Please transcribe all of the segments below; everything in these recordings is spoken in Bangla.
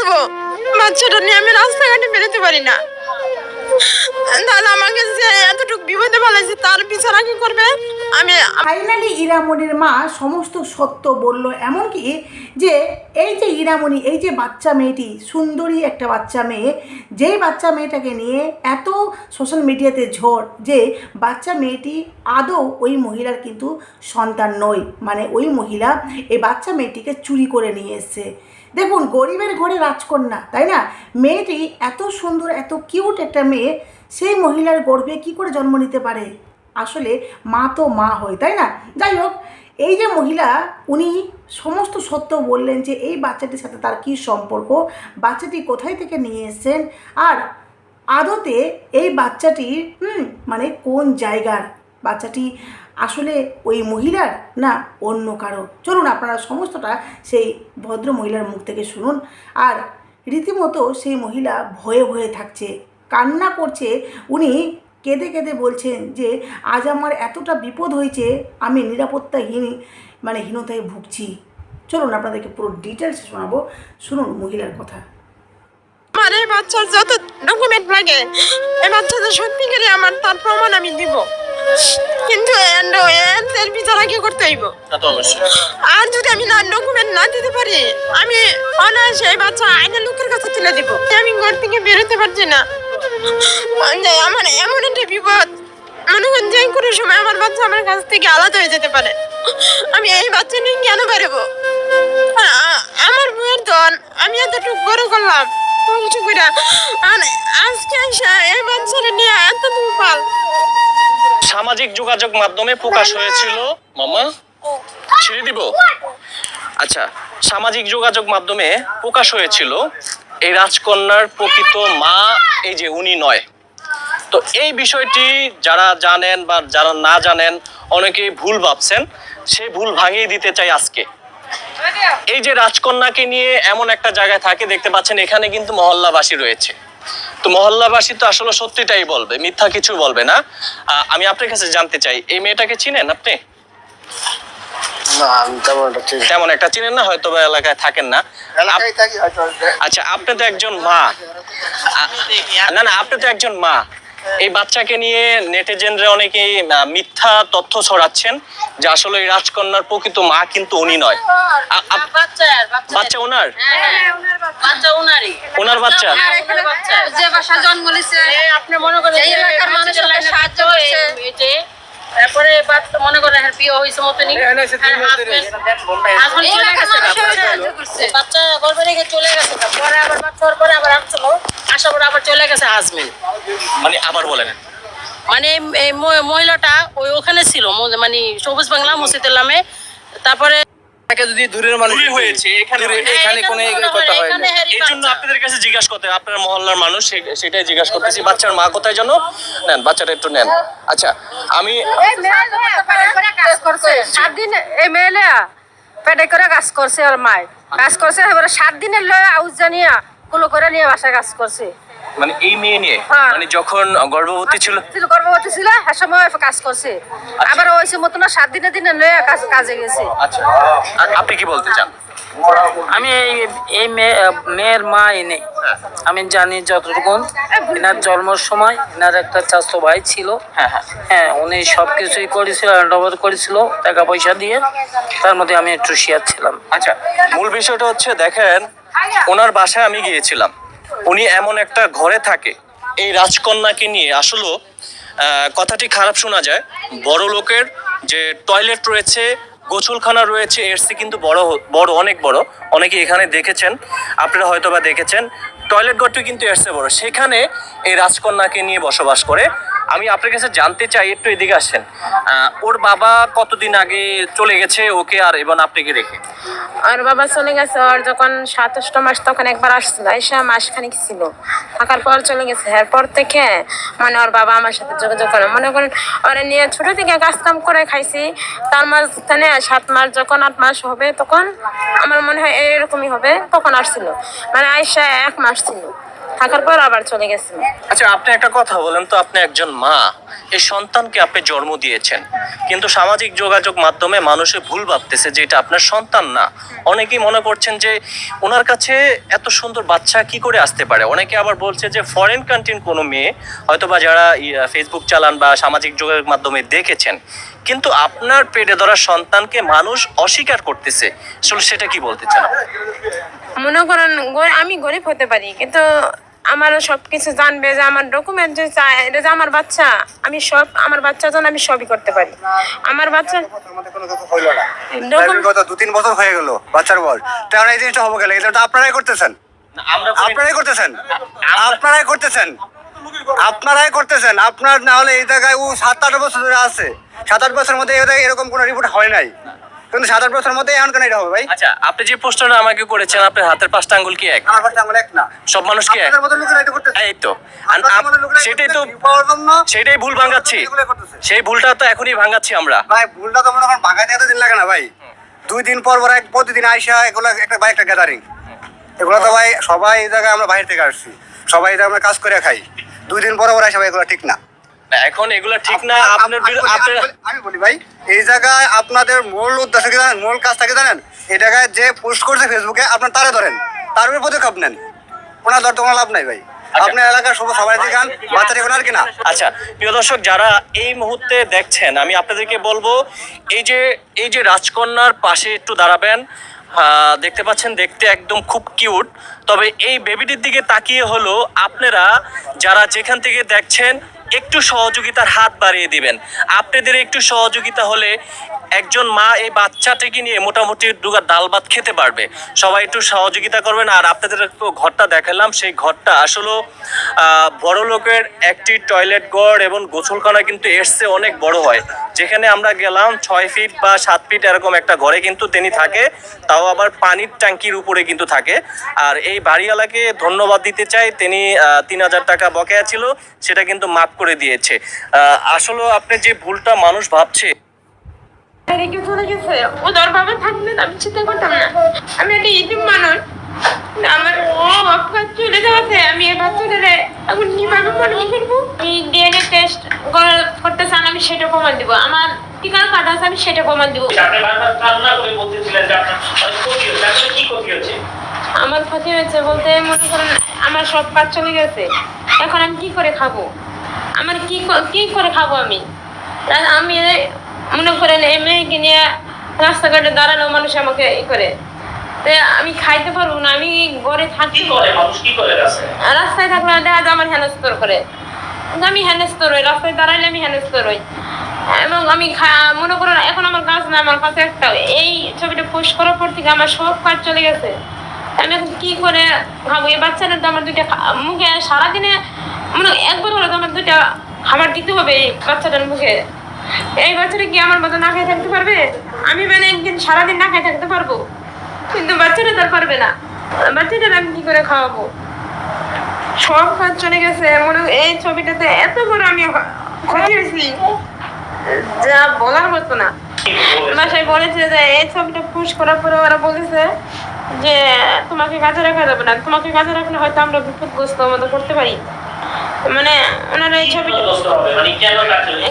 করব? বাচ্চাটা নিয়ে আমি রাস্তাঘাটে বেরোতে পারি না। তাহলে আমাকে যে এতটুকু বিপদে ফেলাইছে তার বিচার কি করবে? আমি ফাইনালি ইরামণির মা সমস্ত সত্য বলল, এমনকি যে এই যে ইরামণি, এই যে বাচ্চা মেয়েটি, সুন্দরী একটা বাচ্চা মেয়ে, যেই বাচ্চা মেয়েটাকে নিয়ে এত সোশ্যাল মিডিয়াতে ঝড় যে বাচ্চা মেয়েটি আদৌ ওই মহিলার কিন্তু সন্তান নয়। মানে ওই মহিলা এই বাচ্চা মেয়েটিকে চুরি করে নিয়ে এসছে। দেখুন, গরিবের ঘরে রাজকন্যা, তাই না? মেয়েটি এত সুন্দর, এত কিউট একটা মেয়ে, সেই মহিলার গর্ভে কি করে জন্ম নিতে পারে? আসলে মা তো মা হয়, তাই না? যাই হোক, এই যে মহিলা, উনি সমস্ত সত্য বললেন যে এই বাচ্চাটির সাথে তার কী সম্পর্ক? বাচ্চাটি কোথায় থেকে নিয়ে এসছেন? আর আদতে এই বাচ্চাটির মানে কোন জায়গার? বাচ্চাটি আসলে ওই মহিলার না অন্য কারও? চলুন আপনারা সমস্তটা সেই ভদ্র মহিলার মুখ থেকে শুনুন। আর রীতিমতো সেই মহিলা ভয়ে ভয়ে থাকছে, কান্না করছে। উনি কেঁদে কেঁদে বলছেন যে, আজ আমার এতটা বিপদ হয়েছে, আমি নিরাপত্তাহীন মানে হীনতায় ভুগছি। চলুন আপনাদেরকে পুরো ডিটেলস শোনাবো। শুনুন মহিলার কথা। আমার এই বাচ্চার যত ডকুমেন্ট লাগে, এই বাচ্চাটা সত্যি করে আমার তার প্রমাণ আমি দিব। কিন্তু এর- বিচার আগে করতে হইব? আর যদি আমি না ডকুমেন্ট না দিতে পারি আমি অনায়াসে এই বাচ্চা আইনের লোকের কাছে তুলে দিব। আমি ঘর থেকে বেরোতে পারছি না। আমার এমন একটা বিপদ। মনে করেন যে কোনো সময় আমার বাচ্চা আমার কাছ থেকে আলাদা হয়ে যেতে পারে। আমি এই বাচ্চা নিয়ে কেন পারব আমার বউয়ের দন আমি এতটুকু বড় করলাম। ধ্বংস করে আজকে এসে এই বাচ্চাটা নিয়ে এত দুপাল সামাজিক যোগাযোগ মাধ্যমে প্রকাশ হয়েছিল। মামা ছেড়ে দিব? আচ্ছা সামাজিক যোগাযোগ মাধ্যমে প্রকাশ হয়েছিল এই রাজকন্যার প্রকৃত মা এই যে উনি নয়। তো এই বিষয়টি যারা জানেন বা যারা না জানেন অনেকেই ভুল ভাবছেন। সে ভুল ভাঙিয়ে দিতে চাই আজকে। এই যে রাজকন্যাকে নিয়ে এমন একটা জায়গায় থাকে দেখতে পাচ্ছেন এখানে কিন্তু মহল্লাবাসী রয়েছে। তো মহল্লাবাসী তো আসলে সত্যিটাই বলবে মিথ্যা কিছু বলবে না। আহ, আমি আপনার কাছে জানতে চাই এই মেয়েটাকে চিনেন আপনি? না তেমন একটা চিনেন না হয়তো বা এলাকায় থাকেন না। এলাকায় থাকি হয়তো আচ্ছা আপনি তো একজন মা। না না আপনি তো একজন মা। এই বাচ্চাকে নিয়ে নেটিজেনরা অনেকেই মিথ্যা তথ্য ছড়াচ্ছেন যে আসলে এই রাজকন্যার প্রকৃত মা কিন্তু উনি নয়। বাচ্চা বাচ্চা। ওনার? বাচ্চা উনারই ওনার বাচ্চা? উনার বাচ্চা। যে বাসা জন্ম নিছে। আপনি মনে করেন এই এলাকার মানুষের লাইনে সাহায্য করছে। তারপরে মনে করেন হ্যাঁ বিয়ে হয়েছে মতনই। বাচ্চা রেখে চলে গেছে পরে আবার বাচ্চা হওয়ার পরে আবার আসছিল আসার পরে আবার চলে গেছে হাজবেন্ড। মানে আবার বলেন। মানে এই- মহিলাটা ওই ওখানে ছিল মানে সবুজ বাংলা মসজিদের নামে। তারপরে যদি দূরের মানুষ দূরে হয়েছে, এখানে এখানে কোনো এই কথা হয় না। এই জন্য আপনাদের কাছে জিজ্ঞাসা করতে আপনার মহল্লার মানুষ সেটাই জিজ্ঞাসা করতেছি। বাচ্চার মা কোথায় জানো নেন বাচ্চাটা একটু নেন। আচ্ছা আমি সাত দিন এই পেটে করে কাজ করছে আর মায়। কাজ করছে এবারে সাত দিনের লয়ে আউজ জানিয়া কুলো করে নিয়ে বাসায় কাজ করছে। মানে এই মেয়ে নিয়ে? হ্যাঁ। মানে যখন গর্ভবতী ছিল? ছিল গর্ভবতী ছিল হ্যাঁ সময় কাজ করছে। আবার ওই সে মতন সাত দিনের দিনে লয়ে কাজ কাজে গেছে। আচ্ছা। আর আপনি কি বলতে চান? আমি এই এই মেয়ে মেয়ের মা এনে আমি জানি যতটুকু। এনার জন্মের সময় এনার একটা চাস্তো ভাই ছিল। হ্যাঁ হ্যাঁ। হ্যাঁ উনি সব কিছুই করেছিল হ্যান্ডওভার করেছিল টাকা পয়সা দিয়ে। তার মধ্যে আমি একটু শেয়ার ছিলাম। আচ্ছা মূল বিষয়টা হচ্ছে দেখেন ওনার বাসায় আমি গিয়েছিলাম। উনি এমন একটা ঘরে থাকে। এই রাজকন্যাকে নিয়ে আসলে কথাটি খারাপ শোনা যায়। বড় লোকের যে টয়লেট রয়েছে, গোসলখানা রয়েছে, এর সে কিন্তু বড় বড়, অনেক বড়। অনেকে এখানে দেখেছেন, আপনারা হয়তো বা দেখেছেন। টয়লেট ঘরটি কিন্তু এর বড়। সেখানে এই রাজকন্যাকে নিয়ে বসবাস করে। আমি আপনার কাছে জানতে চাই, একটু এদিকে আসেন। ওর বাবা কতদিন আগে চলে গেছে ওকে আর এবং আপনাকে রেখে? আর বাবা চলে গেছে, ওর যখন সাতাশটা মাস তখন একবার আসছিল, এসে মাসখানিক ছিল। থাকার পর চলে গেছে। এরপর থেকে মানে ওর বাবা আমার সাথে যোগাযোগ করে। মনে করেন, ওরা নিয়ে ছোট থেকে কাজ কাম করে খাইছি, তার মাঝখানে সাত মাস, যখন আট মাস হবে, তখন আমার মনে হয় এরকমই হবে, তখন আসছিল। মানে আয়সা এক মাস ছিল। থাকার পর আবার চলে গেছিল আচ্ছা আপনি একটা কথা বলেন তো আপনি একজন মা এই সন্তানকে আপনি জন্ম দিয়েছেন। কিন্তু সামাজিক যোগাযোগ মাধ্যমে মানুষে ভুল ভাবতেছে যে এটা আপনার সন্তান না। অনেকেই মনে করছেন যে ওনার কাছে এত সুন্দর বাচ্চা কি করে আসতে পারে? অনেকে আবার বলছে যে ফরেন কান্ট্রির কোনো মেয়ে হয়তো বা যারা ফেসবুক চালান বা সামাজিক যোগাযোগ মাধ্যমে দেখেছেন কিন্তু আপনার পেটে ধরা সন্তানকে মানুষ অস্বীকার করতেছে। আসলে সেটা কি বলতে চান? মনে করেন আমি গরিব হতে পারি কিন্তু আমার সব কিছু জানবে যে আমার ডকুমেন্ট যে চায় এটা যে আমার বাচ্চা আমি সব আমার বাচ্চার জন্য আমি সবই করতে পারি। আমার বাচ্চা গত দু তিন বছর হয়ে গেল বাচ্চার বয়স। তাহলে এই জিনিসটা হবে গেলে এটা তো আপনারাই করতেছেন। আপনারাই করতেছেন। আপনারাই করতেছেন। আপনারাই করতেছেন। আপনার না হলে এই জায়গায় ও সাত আট বছর ধরে আছে। সাত আট বছরের মধ্যে এই জায়গায় এরকম কোনো রিপোর্ট হয় নাই। কিন্তু সাত আট বছরের মধ্যে এখন কেন এটা হবে ভাই? আচ্ছা আপনি যে প্রশ্নটা আমাকে করেছেন আপনার হাতের পাঁচটা আঙ্গুল কি এক? আমার কাছে আমার এক না। সব মানুষ কি এক? এই তো। সেটাই তো সেটাই ভুল ভাঙাচ্ছি। সেই ভুলটা তো এখনই ভাঙাচ্ছি আমরা। ভাই ভুলটা তো মনে করেন ভাঙাইতে এত দিন লাগে না ভাই। দুই দিন পর পর এক প্রতিদিন আইসা এগুলো একটা ভাই একটা গ্যাদারিং এগুলো তো ভাই সবাই এই জায়গায় আমরা বাইরে থেকে আসছি। সবাই আমরা কাজ করে খাই। দুই দিন পর পর আইসা ভাই এগুলো ঠিক না। এখন এগুলো ঠিক না আপনার আপনার বলি- আমি বলি ভাই এই জায়গায় আপনাদের মূল উদ্দেশ্য কি জানেন? মূল কাজ থাকে জানেন? এই জায়গায় যে পোস্ট করছে ফেসবুকে আপনার তারে ধরেন। তার উপরে পদক্ষেপ নেন। ওনার ধরতে কোনো লাভ নাই ভাই। আপনার এলাকার সব সবাই দেখান বাচ্চা দেখুন আর কি না আচ্ছা প্রিয় দর্শক যারা এই মুহূর্তে দেখছেন আমি আপনাদেরকে বলব এই যে এই যে রাজকন্যার পাশে একটু দাঁড়াবেন দেখতে পাচ্ছেন দেখতে একদম খুব কিউট তবে এই বেবিটির দিকে তাকিয়ে হলো আপনারা যারা যেখান থেকে দেখছেন একটু সহযোগিতার হাত বাড়িয়ে দিবেন। আপনাদের একটু সহযোগিতা হলে একজন মা এই বাচ্চাটাকে নিয়ে মোটামুটি দুগা ডাল ভাত খেতে পারবে। সবাই একটু সহযোগিতা করবেন আর আপনাদের একটু ঘরটা দেখালাম। সেই ঘরটা আসলে বড় লোকের একটি টয়লেট ঘর এবং গোসলখানা কিন্তু এসছে অনেক বড় হয়। যেখানে আমরা গেলাম ছয় ফিট বা সাত ফিট এরকম একটা ঘরে কিন্তু তিনি থাকে, তাও আবার পানির ট্যাঙ্কির উপরে কিন্তু থাকে। আর এই বাড়িওয়ালাকে ধন্যবাদ দিতে চাই। তিনি তিন হাজার টাকা বকেয়া ছিল, সেটা কিন্তু মাফ করে দিয়েছে। আসলে আপনি যে ভুলটা মানুষ ভাবছে রেখে চলে গেছে। ওদের বাবা থাকলে আমি চিন্তা করতাম না। আমি একটা ইটিম মানুষ। আমার সব চলে যাওয়াতে আমি এই বাচ্চাটারে এখন কীভাবে মানুষ করব? আমি ডিএনএ টেস্ট করতে চান আমি সেটা প্রমাণ দিব। আমার আছে আমি সেটা প্রমাণ দিব। আমার ক্ষতি হয়েছে বলতে মনে করেন আমার সব কাজ চলে গেছে। এখন আমি কি করে খাব? আমার কি কি করে খাব আমি? আমি মনে করেন এই মেয়েকে নিয়ে রাস্তাঘাটে দাঁড়ানো মানুষ আমাকে ই করে। আমি খাইতে পারব না আমি ঘরে থাকি রাস্তায়? থাকলে দেখা যায় আমার হেনস্তর করে। আমি হেনস্তর হই রাস্তায় দাঁড়াইলে আমি হেনস্তর হই। এবং আমি মনে করো না, এখন আমার কাজ না আমার কাছে একটা এই ছবিটা পোস্ট করার পর থেকে আমার সব কাজ চলে গেছে। আমি এখন কি করে খাব? এই বাচ্চাটা তো আমার দুইটা মুখে সারাদিনে মানে একবার হলে তো আমার দুইটা খাবার দিতে হবে এই বাচ্চাটার মুখে। এই বাচ্চাটা কি আমার মতো না খেয়ে থাকতে পারবে? আমি মানে একদিন সারাদিন না খেয়ে থাকতে পারব। কিন্তু বাচ্চাটা তার পারবে না। বাচ্চাটার আমি কি করে খাওয়াবো? সব কাজ চলে গেছে। মনে এই ছবিটাতে এত বড় আমি ক্ষতি হয়েছি। যা বলার মতো না। বাসায় বলেছে যে এই ছবিটা পুশ করার পরে ওরা বলেছে যে তোমাকে কাজে রাখা যাবে না। তোমাকে কাজে রাখলে হয়তো আমরা বিপদগ্রস্ত মতো করতে পারি। মানে ওনারা এই ছবিটা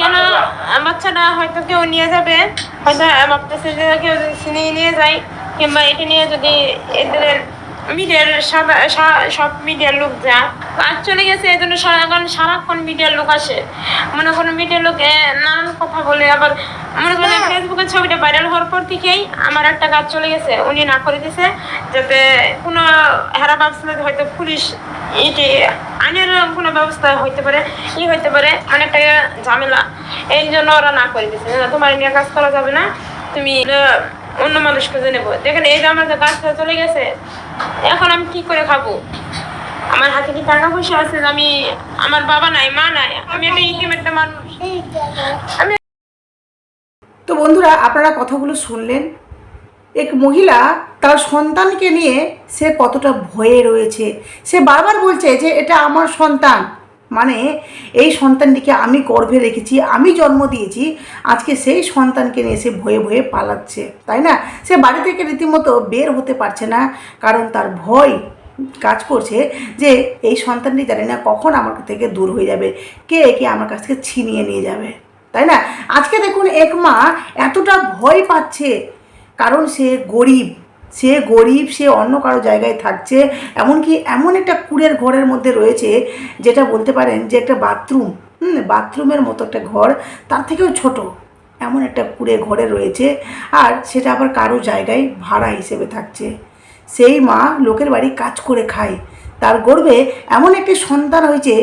কেন বাচ্চাটা হয়তো কেউ নিয়ে যাবে। হয়তো ভাবতেছে যে কেউ যদি নিয়ে যায় কিংবা এটা নিয়ে যদি এদের মিডিয়ার সব মিডিয়ার লোক যা কাজ চলে গেছে এই জন্য সারা সারাক্ষণ মিডিয়ার লোক আসে। মনে করেন মিডিয়ার লোক নানান কথা বলে আবার মনে করেন ফেসবুকের ছবিটা ভাইরাল হওয়ার পর থেকেই আমার একটা কাজ চলে গেছে। উনি না করে দিছে যাতে কোনো হেরা ভাবছিল হয়তো পুলিশ এটি আইনের কোনো ব্যবস্থা হইতে পারে ই হইতে পারে একটা ঝামেলা। এই জন্য ওরা না করে দিছে। না, তোমার নিয়ে কাজ করা যাবে না তুমি অন্য মানুষ খুঁজে নেব দেখেন এই যে আমার যে কাজটা চলে গেছে এখন আমি কি করে খাব? আমার হাতে কি টাকা পয়সা আছে যে আমি আমার বাবা নাই মা নাই আমি একটা ইতিম একটা মানুষ। আমি তো বন্ধুরা আপনারা কথাগুলো শুনলেন এক মহিলা তার সন্তানকে নিয়ে সে কতটা ভয়ে রয়েছে। সে বারবার বলছে যে, এটা আমার সন্তান। মানে এই সন্তানটিকে আমি গর্ভে রেখেছি, আমি জন্ম দিয়েছি, আজকে সেই সন্তানকে নিয়ে সে ভয়ে ভয়ে পালাচ্ছে। তাই না? সে বাড়ি থেকে রীতিমতো বের হতে পারছে না, কারণ তার ভয় কাজ করছে যে, এই সন্তানটি জানে না কখন আমার থেকে দূর হয়ে যাবে, কে একে আমার কাছ থেকে ছিনিয়ে নিয়ে যাবে। তাই না? আজকে দেখুন, এক মা এতটা ভয় পাচ্ছে কারণ সে গরিব সে গরিব, সে অন্য কারও জায়গায় থাকছে, এমনকি এমন একটা কুড়ের ঘরের মধ্যে রয়েছে যেটা বলতে পারেন যে একটা বাথরুম, হুম, বাথরুমের মতো একটা ঘর, তার থেকেও ছোট, এমন একটা কুড়ে ঘরে রয়েছে, আর সেটা আবার কারও জায়গায় ভাড়া হিসেবে থাকছে। সেই মা লোকের বাড়ি কাজ করে খায়, তার গর্বে এমন একটি সন্তান হয়েছে,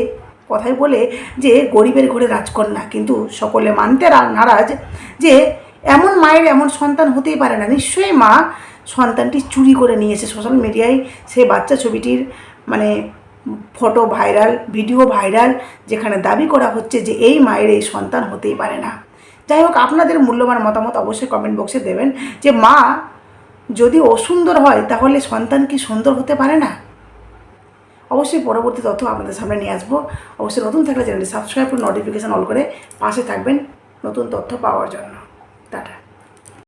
কথায় বলে যে গরিবের ঘরে রাজকন্যা, কিন্তু সকলে মানতে নারাজ যে এমন মায়ের এমন সন্তান হতেই পারে না। নিশ্চয়ই মা সন্তানটি চুরি করে নিয়েছে সোশ্যাল মিডিয়ায় সেই বাচ্চা ছবিটির মানে ফটো ভাইরাল ভিডিও ভাইরাল যেখানে দাবি করা হচ্ছে যে এই মায়ের এই সন্তান হতেই পারে না। যাই হোক, আপনাদের মূল্যবান মতামত অবশ্যই কমেন্ট বক্সে দেবেন যে, মা, যদি অসুন্দর হয়, তাহলে সন্তান কি সুন্দর হতে পারে না? অবশ্যই পরবর্তী তথ্য আপনাদের সামনে নিয়ে আসব। অবশ্যই নতুন থাকলে চ্যানেলটি সাবস্ক্রাইব করে নোটিফিকেশান অল করে পাশে থাকবেন নতুন তথ্য পাওয়ার জন্য।